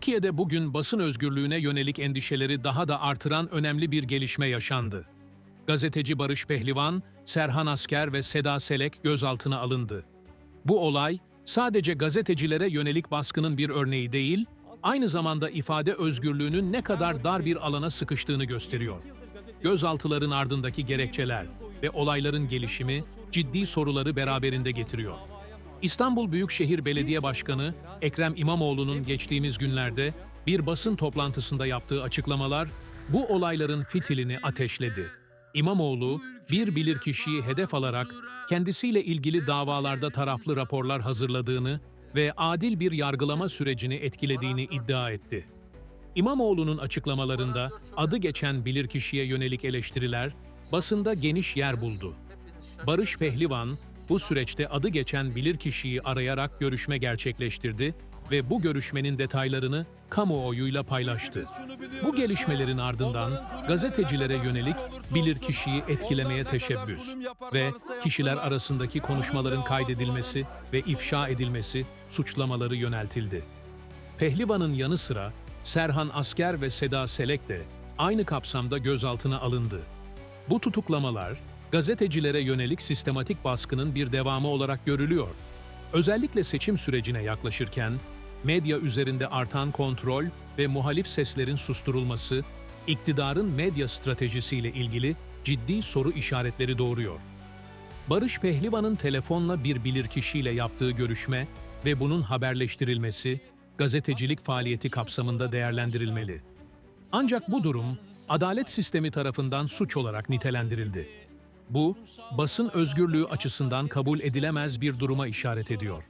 Türkiye'de bugün basın özgürlüğüne yönelik endişeleri daha da artıran önemli bir gelişme yaşandı. Gazeteci Barış Pehlivan, Serhan Asker ve Seda Selek gözaltına alındı. Bu olay sadece gazetecilere yönelik baskının bir örneği değil, aynı zamanda ifade özgürlüğünün ne kadar dar bir alana sıkıştığını gösteriyor. Gözaltıların ardındaki gerekçeler ve olayların gelişimi ciddi soruları beraberinde getiriyor. İstanbul Büyükşehir Belediye Başkanı Ekrem İmamoğlu'nun geçtiğimiz günlerde bir basın toplantısında yaptığı açıklamalar bu olayların fitilini ateşledi. İmamoğlu, bir bilirkişiyi hedef alarak kendisiyle ilgili davalarda taraflı raporlar hazırladığını ve adil bir yargılama sürecini etkilediğini iddia etti. İmamoğlu'nun açıklamalarında adı geçen bilirkişiye yönelik eleştiriler basında geniş yer buldu. Barış Pehlivan bu süreçte adı geçen bilirkişiyi arayarak görüşme gerçekleştirdi ve bu görüşmenin detaylarını kamuoyuyla paylaştı. Bu gelişmelerin ardından gazetecilere yönelik bilirkişiyi etkilemeye teşebbüs ve kişiler arasındaki konuşmaların kaydedilmesi ve ifşa edilmesi suçlamaları yöneltildi. Pehlivan'ın yanı sıra Serhan Asker ve Seda Selek de aynı kapsamda gözaltına alındı. Bu tutuklamalar, gazetecilere yönelik sistematik baskının bir devamı olarak görülüyor. Özellikle seçim sürecine yaklaşırken, medya üzerinde artan kontrol ve muhalif seslerin susturulması, iktidarın medya stratejisiyle ilgili ciddi soru işaretleri doğuruyor. Barış Pehlivan'ın telefonla bir bilirkişiyle yaptığı görüşme ve bunun haberleştirilmesi, gazetecilik faaliyeti kapsamında değerlendirilmeli. Ancak bu durum, adalet sistemi tarafından suç olarak nitelendirildi. Bu, basın özgürlüğü açısından kabul edilemez bir duruma işaret ediyor.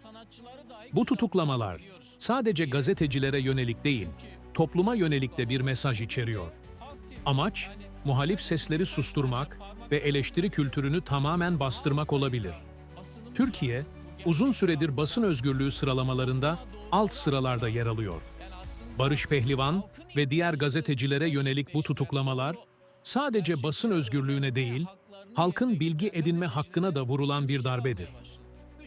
Bu tutuklamalar sadece gazetecilere yönelik değil, topluma yönelik de bir mesaj içeriyor. Amaç, muhalif sesleri susturmak ve eleştiri kültürünü tamamen bastırmak olabilir. Türkiye, uzun süredir basın özgürlüğü sıralamalarında alt sıralarda yer alıyor. Barış Pehlivan ve diğer gazetecilere yönelik bu tutuklamalar sadece basın özgürlüğüne değil, halkın bilgi edinme hakkına da vurulan bir darbedir.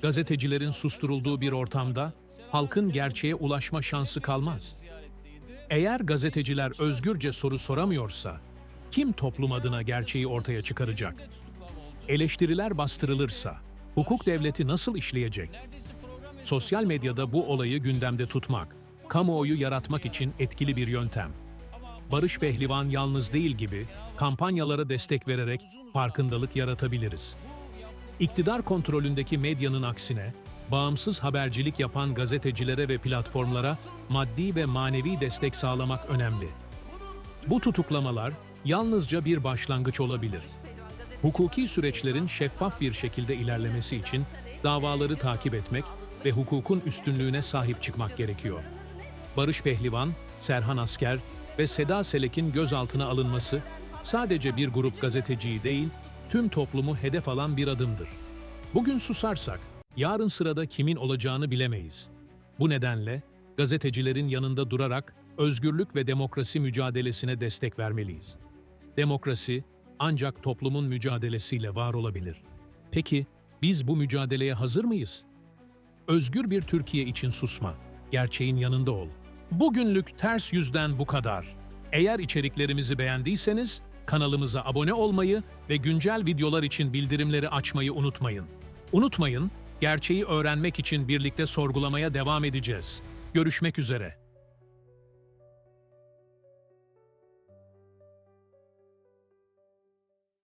Gazetecilerin susturulduğu bir ortamda halkın gerçeğe ulaşma şansı kalmaz. Eğer gazeteciler özgürce soru soramıyorsa, kim toplum adına gerçeği ortaya çıkaracak? Eleştiriler bastırılırsa, hukuk devleti nasıl işleyecek? Sosyal medyada bu olayı gündemde tutmak, kamuoyu yaratmak için etkili bir yöntem. Barış Pehlivan yalnız değil gibi kampanyalara destek vererek farkındalık yaratabiliriz. İktidar kontrolündeki medyanın aksine, bağımsız habercilik yapan gazetecilere ve platformlara maddi ve manevi destek sağlamak önemli. Bu tutuklamalar yalnızca bir başlangıç olabilir. Hukuki süreçlerin şeffaf bir şekilde ilerlemesi için davaları takip etmek ve hukukun üstünlüğüne sahip çıkmak gerekiyor. Barış Pehlivan, Serhan Asker ve Seda Selek'in gözaltına alınması sadece bir grup gazeteciyi değil, tüm toplumu hedef alan bir adımdır. Bugün susarsak, yarın sırada kimin olacağını bilemeyiz. Bu nedenle gazetecilerin yanında durarak özgürlük ve demokrasi mücadelesine destek vermeliyiz. Demokrasi ancak toplumun mücadelesiyle var olabilir. Peki biz bu mücadeleye hazır mıyız? Özgür bir Türkiye için susma, gerçeğin yanında ol. Bugünlük ters yüzden bu kadar. Eğer içeriklerimizi beğendiyseniz kanalımıza abone olmayı ve güncel videolar için bildirimleri açmayı unutmayın. Unutmayın, gerçeği öğrenmek için birlikte sorgulamaya devam edeceğiz. Görüşmek üzere.